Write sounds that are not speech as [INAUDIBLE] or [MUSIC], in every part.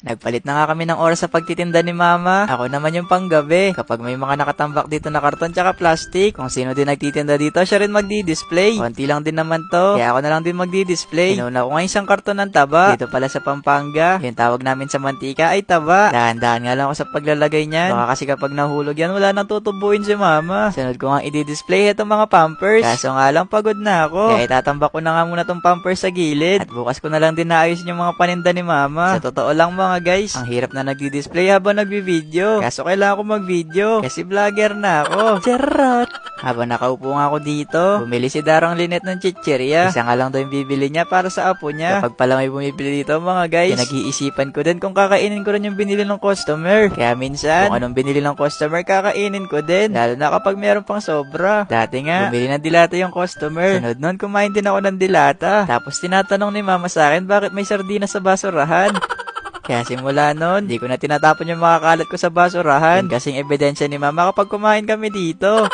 Nagpalit na nga kami ng oras sa pagtitinda ni Mama. Ako naman yung panggabi. Kapag may mga nakatambak dito na karton tsaka plastic, kung sino din nagtitinda dito, siya rin magdi-display. Konti lang din naman to. Kaya ako na lang din magdi-display. Inuna ko nga isang karton ng taba. Dito pala sa Pampanga. Yung tawag namin sa mantika ay taba. Dahan-dahan nga lang ako sa paglalagay niyan. Baka kasi kapag nahulog yan, wala nang tutubuin si Mama. Sunod ko nga i-display itong mga pampers. Kaso nga lang pagod na ako. Kaya itatambak ko na nga muna tong pampers sa gilid. At bukas ko na lang din naayos yung mga paninda ni Mama. Sa totoo lang mga guys, ang hirap na nagdi-display habang nagbi-video. Kaso kailangan ko mag-video. Kasi vlogger na ako. Charot! Habang nakaupo nga ako dito, bumili si Darang Linet ng chichirya. Isa nga lang daw yung bibili niya para sa apo niya. Kapag pala may bumibili dito mga guys, pinag-iisipan ko din kung kakainin ko rin yung binili ng customer. Kaya minsan, kung anong binili ng customer, kakainin ko din. Lalo na kapag meron pang sobra. Dati nga, bumili ng dilata yung customer. Sunod nun, kumain din ako ng dilata. Tapos tinatanong ni mama sa akin, bakit may sardinas sa basurahan? Kaya simula noon, di ko na tinatapon yung mga kalat ko sa basurahan. Yun kasing ebidensya ni mama kapag kumain kami dito.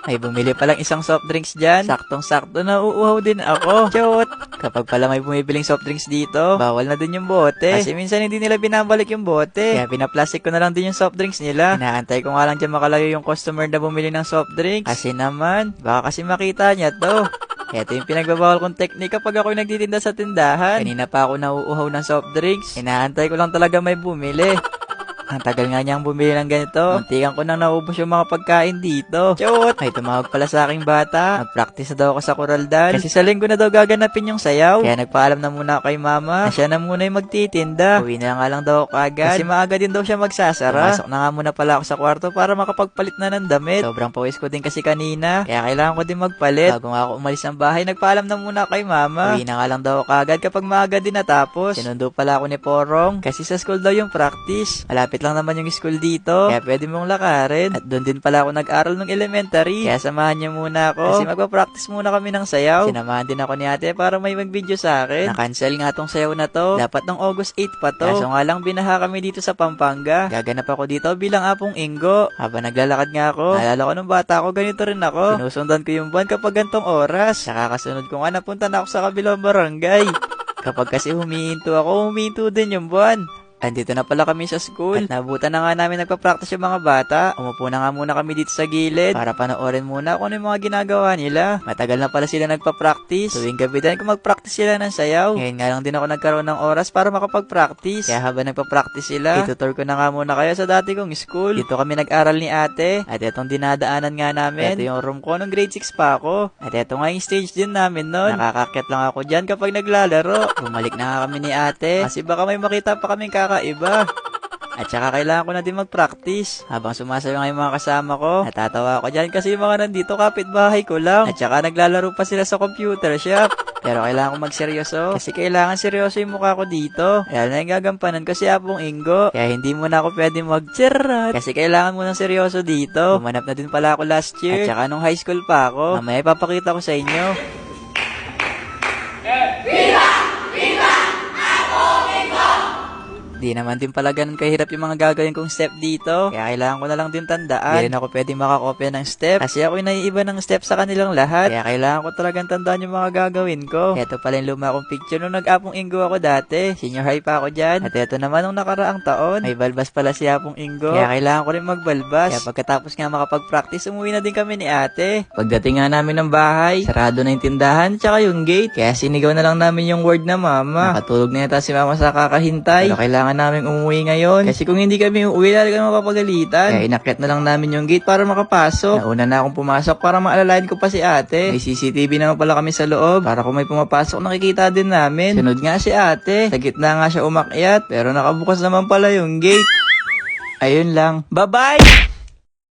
Ay, bumili pa lang isang soft drinks dyan. Saktong-sakto na uuhaw din ako. Chot! Kapag pala may bumibiling soft drinks dito, bawal na din yung bote. Kasi minsan hindi nila binabalik yung bote. Kaya pinaplastic ko na lang din yung soft drinks nila. Inaantay ko nga lang dyan makalayo yung customer na bumili ng soft drinks. Kasi naman, baka kasi makita niya to. Ito yung pinagbabawal kong teknik kapag ako nagtitinda sa tindahan. Kanina pa ako nauuhaw ng soft drinks. Inaantay ko lang talaga may bumili. Ang tagal nga niyang bumili ng ganito. Muntikan ko nang naubos yung mga pagkain dito. Chot! Ay, tumawag pala sa aking bata. Mag-practice na daw ako sa koraldan. Kasi sa linggo na daw gaganapin yung sayaw. Kaya nagpaalam na muna kay mama na siya na muna yung magtitinda. Uwi na nga lang daw ako agad. Kasi maaga din daw siya magsasara. Pumasok na nga muna pala ako sa kwarto para makapagpalit na ng damit. Sobrang pawis ko din kasi kanina. Kaya kailangan ko din magpalit. Bago nga ako umalis ng bahay, nagpaalam na muna kay mama. Uwi na nga lang daw ako agad kapag maaga din natapos. Sinundo pala ako ni Porong. Kasi sa school daw yung practice. Malapit lang naman yung school dito. Kaya pwede mong lakarin. At doon din pala ako nag-aral ng elementary. Kaya samahan niyo muna ako. Kasi magpa-practice muna kami ng sayaw. Sinamahan din ako ni ate para may mag-video sa akin. Na-cancel nga tong sayaw na to. Dapat ng August 8 pa to. Kaso nga lang binaha kami dito sa Pampanga. Gaganap ako dito bilang apong Ingo. Habang naglalakad nga ako, naalala ko nung bata ako, ganito rin ako. Sinusundan ko yung buwan kapag gantong oras. Saka kasunod ko nga napunta na ako sa kabilang barangay. [LAUGHS] Kapag kasi humihinto ako, humihinto din yung buwan. Andito na pala kami sa school. At nabutan na nga namin nagpa-practice yung mga bata. Umupo na nga muna kami dito sa gilid para panoorin muna kung ano yung mga ginagawa nila. Matagal na pala sila nagpa-practice. Tuwing gabi din kung mag-practice sila ng sayaw. Ngayon nga lang din ako nagkaroon ng oras para makapag-practice. Kaya habang nagpa-practice sila, itutur ko na nga muna kayo sa dati kong school. Dito kami nag-aral ni ate. At itong dinadaanan nga namin. Ito yung room ko nung grade 6 pa ako. At ito nga yung stage din namin nun. Nakakakyat lang ako dyan kapag naglalaro. [LAUGHS] Bumalik na nga kami ni ate. Kasi baka may makita pa kaming kakaiba. At saka kailangan ko na din mag-practice. Habang sumasayo nga mga kasama ko, natatawa ako dyan kasi yung mga nandito kapitbahay ko lang. At saka naglalaro pa sila sa computer shop. Pero kailangan ko magseryoso. Kasi kailangan seryoso yung mukha ko dito. Kaya na yung gagampanan ko si Apong Ingo. Kaya hindi muna ako pwede mag Kasi kailangan mo ng seryoso dito. Umanap na din pala ako last year. At saka nung high school pa ako. Mamaya ipapakita ko sa inyo. Di naman din pala ganun kahirap yung mga gagawin kong step dito. Kaya kailangan ko na lang din tandaan. Di rin ako pwede makakopya ng step. Kasi ako yung naiiba ng step sa kanilang lahat. Kaya kailangan ko talagang tandaan yung mga gagawin ko. Ito pala yung luma kong picture nung nag-apong Ingo ako dati. Senior high pa ako dyan. At ito naman nung nakaraang taon. May balbas pala si Apong Ingo. Kaya kailangan ko rin magbalbas. Kaya pagkatapos nga makapag-practice, umuwi na din kami ni ate. Pagdating nga namin ng bahay, sarado na yung tindahan tsaka yung gate. Kaya sinigaw na lang namin yung word na mama. Nakatulog na yata si mama sa kakahintay. Pero kailangan namin umuwi ngayon. Kasi kung hindi kami uuwi, talaga mapapagalitan. Kaya inakyat na lang namin yung gate para makapasok. Nauna na akong pumasok para maalalayan ko pa si ate. May CCTV naman pala kami sa loob. Para kung may pumapasok, nakikita din namin. Sunod nga si ate. Sa gitna nga siya umakyat. Pero nakabukas naman pala yung gate. Ayun lang. Bye-bye!